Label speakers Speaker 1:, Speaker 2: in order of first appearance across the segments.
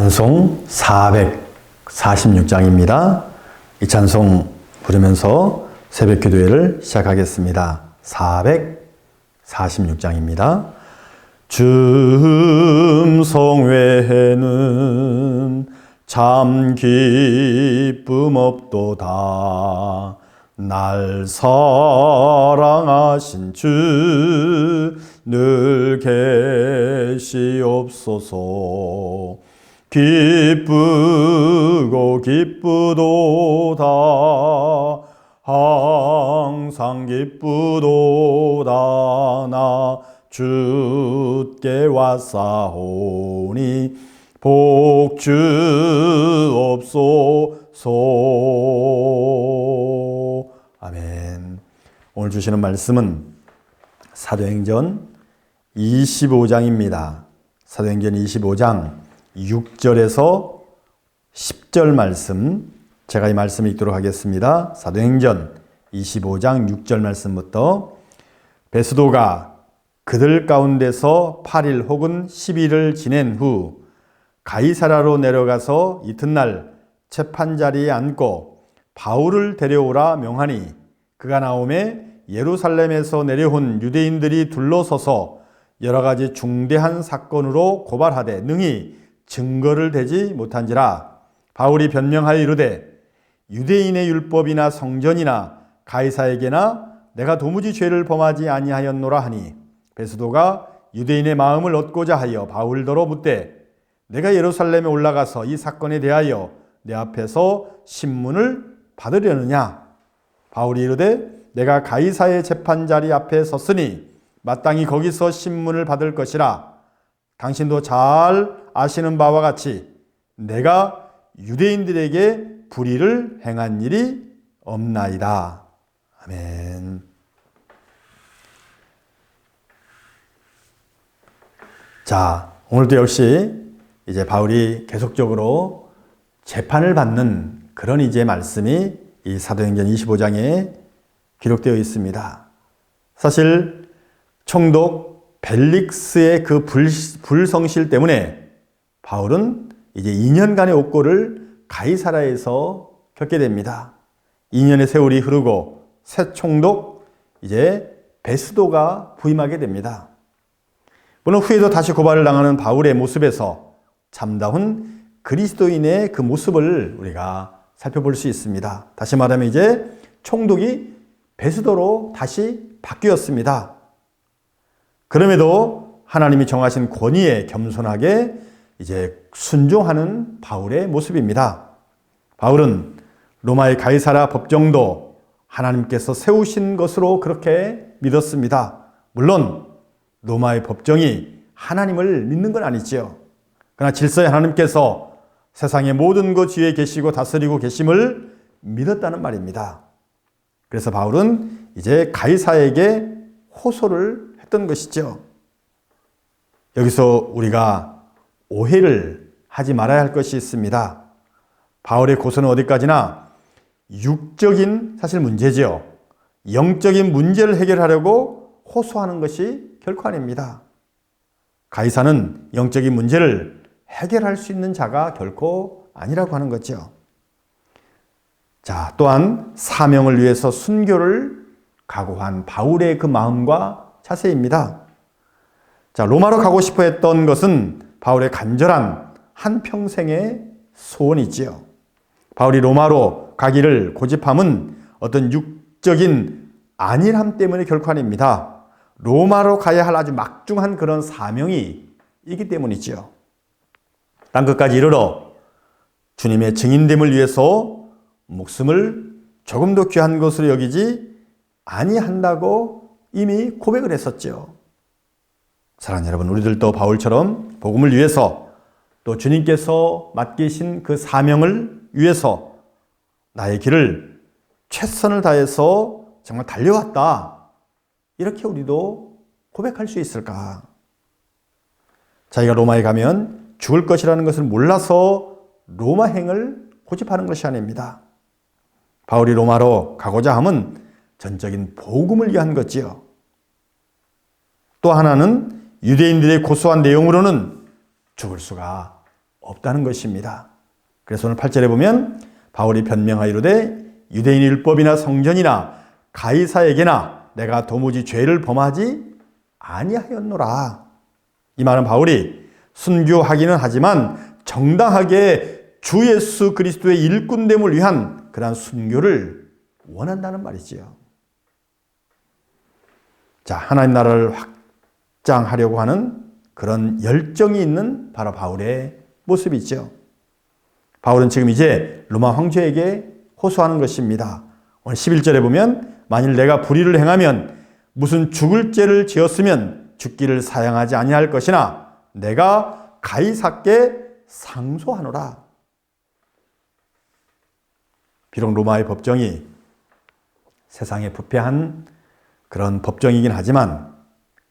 Speaker 1: 찬송 446장입니다. 이 찬송 부르면서 새벽 기도회를 시작하겠습니다. 446장입니다. 줌성 외에는 참 기쁨 없도다. 날 사랑하신 주 늘 계시옵소서 기쁘고 기쁘도다. 항상 기쁘도다. 나 주께 왔사오니 복주옵소서. 아멘. 오늘 주시는 말씀은 사도행전 25장입니다. 사도행전 25장 6절에서 10절 말씀 제가 이 말씀 읽도록 하겠습니다. 사도행전 25장 6절 말씀부터 베스도가 그들 가운데서 8일 혹은 10일을 지낸 후 가이사라로 내려가서 이튿날 재판 자리에 앉고 바울을 데려오라 명하니 그가 나오매 예루살렘에서 내려온 유대인들이 둘러서서 여러 가지 중대한 사건으로 고발하되 능히 증거를 대지 못한지라 바울이 변명하여 이르되 유대인의 율법이나 성전이나 가이사에게나 내가 도무지 죄를 범하지 아니하였노라 하니 베스도가 유대인의 마음을 얻고자 하여 바울더러 묻되 내가 예루살렘에 올라가서 이 사건에 대하여 내 앞에서 신문을 받으려느냐? 바울이 이르되 내가 가이사의 재판 자리 앞에 섰으니 마땅히 거기서 신문을 받을 것이라. 당신도 잘 아시는 바와 같이 내가 유대인들에게 불의를 행한 일이 없나이다. 아멘. 자, 오늘도 역시 이제 바울이 계속적으로 재판을 받는 그런 이제 말씀이 이 사도행전 25장에 기록되어 있습니다. 사실 총독 벨릭스의 그 불, 불성실 때문에 바울은 이제 2년간의 옥고를 가이사라에서 겪게 됩니다. 2년의 세월이 흐르고 새 총독 이제 베스도가 부임하게 됩니다. 물론 후에도 다시 고발을 당하는 바울의 모습에서 참다운 그리스도인의 그 모습을 우리가 살펴볼 수 있습니다. 다시 말하면 이제 총독이 베스도로 다시 바뀌었습니다. 그럼에도 하나님이 정하신 권위에 겸손하게 이제 순종하는 바울의 모습입니다. 바울은 로마의 가이사라 법정도 하나님께서 세우신 것으로 그렇게 믿었습니다. 물론 로마의 법정이 하나님을 믿는 건 아니지요. 그러나 질서의 하나님께서 세상의 모든 것 위에 계시고 다스리고 계심을 믿었다는 말입니다. 그래서 바울은 이제 가이사에게 호소를 했던 것이죠. 여기서 우리가 오해를 하지 말아야 할 것이 있습니다. 바울의 고소는 어디까지나 육적인 사실 문제지요. 영적인 문제를 해결하려고 호소하는 것이 결코 아닙니다. 가이사는 영적인 문제를 해결할 수 있는 자가 결코 아니라고 하는 거죠. 자, 또한 사명을 위해서 순교를 각오한 바울의 그 마음과 자세입니다. 자, 로마로 가고 싶어 했던 것은 바울의 간절한 한평생의 소원이지요. 바울이 로마로 가기를 고집함은 어떤 육적인 안일함 때문에 결코 아닙니다. 로마로 가야 할 아주 막중한 그런 사명이 있기 때문이지요. 땅 끝까지 이르러 주님의 증인됨을 위해서 목숨을 조금 더 귀한 것으로 여기지 아니한다고 이미 고백을 했었죠. 사랑하는 여러분, 우리들도 바울처럼 복음을 위해서 또 주님께서 맡기신 그 사명을 위해서 나의 길을 최선을 다해서 정말 달려왔다. 이렇게 우리도 고백할 수 있을까? 자기가 로마에 가면 죽을 것이라는 것을 몰라서 로마행을 고집하는 것이 아닙니다. 바울이 로마로 가고자 함은 전적인 복음을 위한 거지요. 또 하나는 유대인들의 고소한 내용으로는 죽을 수가 없다는 것입니다. 그래서 오늘 8절에 보면 바울이 변명하이로되 유대인 율법이나 성전이나 가이사에게나 내가 도무지 죄를 범하지 아니하였노라. 이 말은 바울이 순교하기는 하지만 정당하게 주 예수 그리스도의 일꾼됨을 위한 그러한 순교를 원한다는 말이지요. 자, 하나님 나라를 확 장하려고 하는 그런 열정이 있는 바로 바울의 모습이죠. 바울은 지금 이제 로마 황제에게 호소하는 것입니다. 오늘 11절에 보면 만일 내가 불의를 행하면 무슨 죽을 죄를 지었으면 죽기를 사양하지 아니할 것이나 내가 가이사께 상소하노라. 비록 로마의 법정이 세상에 부패한 그런 법정이긴 하지만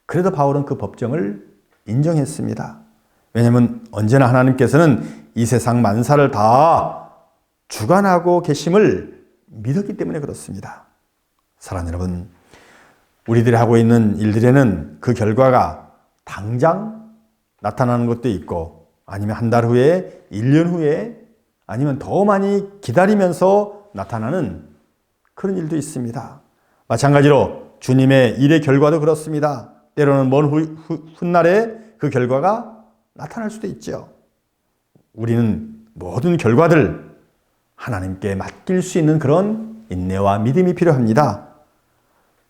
Speaker 1: 그래도 바울은 그 법정을 인정했습니다. 왜냐하면 언제나 하나님께서는 이 세상 만사를 다 주관하고 계심을 믿었기 때문에 그렇습니다. 사랑하는 여러분, 우리들이 하고 있는 일들에는 그 결과가 당장 나타나는 것도 있고 아니면 한 달 후에, 1년 후에 아니면 더 많이 기다리면서 나타나는 그런 일도 있습니다. 마찬가지로 주님의 일의 결과도 그렇습니다. 때로는 먼 후, 후, 훗날에 그 결과가 나타날 수도 있죠. 우리는 모든 결과들 하나님께 맡길 수 있는 그런 인내와 믿음이 필요합니다.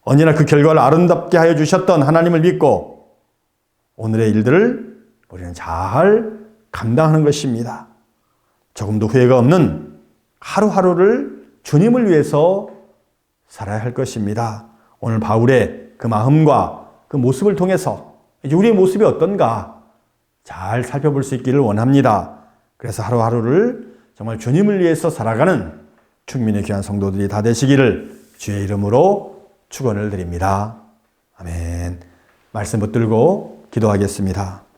Speaker 1: 언제나 그 결과를 아름답게 하여 주셨던 하나님을 믿고 오늘의 일들을 우리는 잘 감당하는 것입니다. 조금도 후회가 없는 하루하루를 주님을 위해서 살아야 할 것입니다. 오늘 바울의 그 마음과 그 모습을 통해서 우리의 모습이 어떤가 잘 살펴볼 수 있기를 원합니다. 그래서 하루하루를 정말 주님을 위해서 살아가는 충민의 귀한 성도들이 다 되시기를 주의 이름으로 축원을 드립니다. 아멘. 말씀 붙들고 기도하겠습니다.